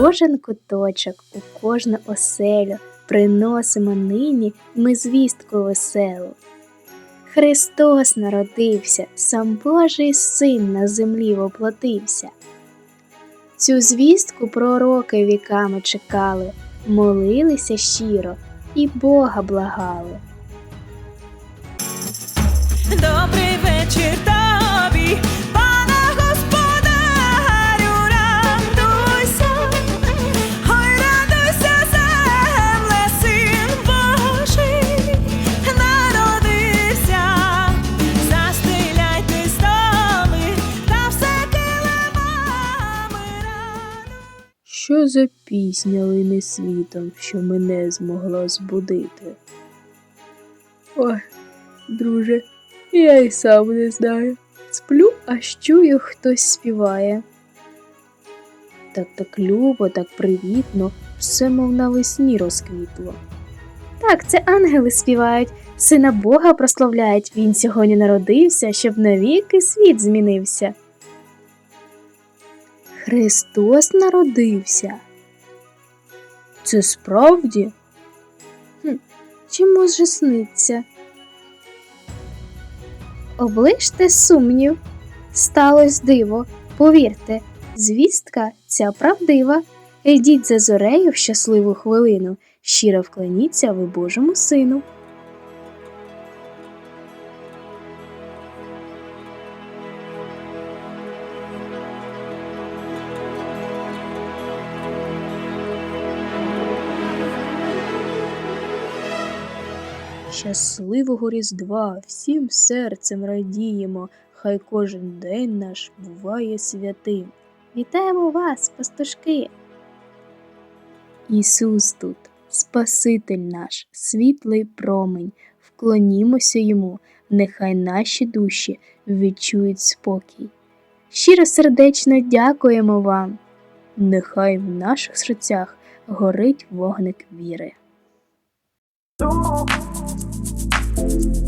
кожен куточок, у кожну оселю приносимо нині ми звістку веселу. Христос народився, сам Божий син на землі воплотився. Цю звістку пророки віками чекали, молилися щиро і Бога благали. Добрий вечір Що за пісня лине світом, що мене змогла збудити? Ой, друже, я й сам не знаю. Сплю, аж чую, хтось співає. Так так любо, так привітно, все мов навесні розквітло. Так, це ангели співають, сина Бога прославляють. Він сьогодні народився, щоб навіки світ змінився. Христос народився. Це справді? Хм, чи може сниться? Оближте сумнів, сталось диво, повірте, звістка ця правдива. Йдіть за зорею в щасливу хвилину, щиро вклоніться ви Божому сину. Щасливого Різдва всім серцем радіємо, хай кожен день наш буває святим. Вітаємо вас, пастушки! Ісус тут, Спаситель наш, світлий промень, вклонімося йому, нехай наші душі відчують спокій. Щиро сердечно дякуємо вам. Нехай в наших серцях горить вогник віри. thank you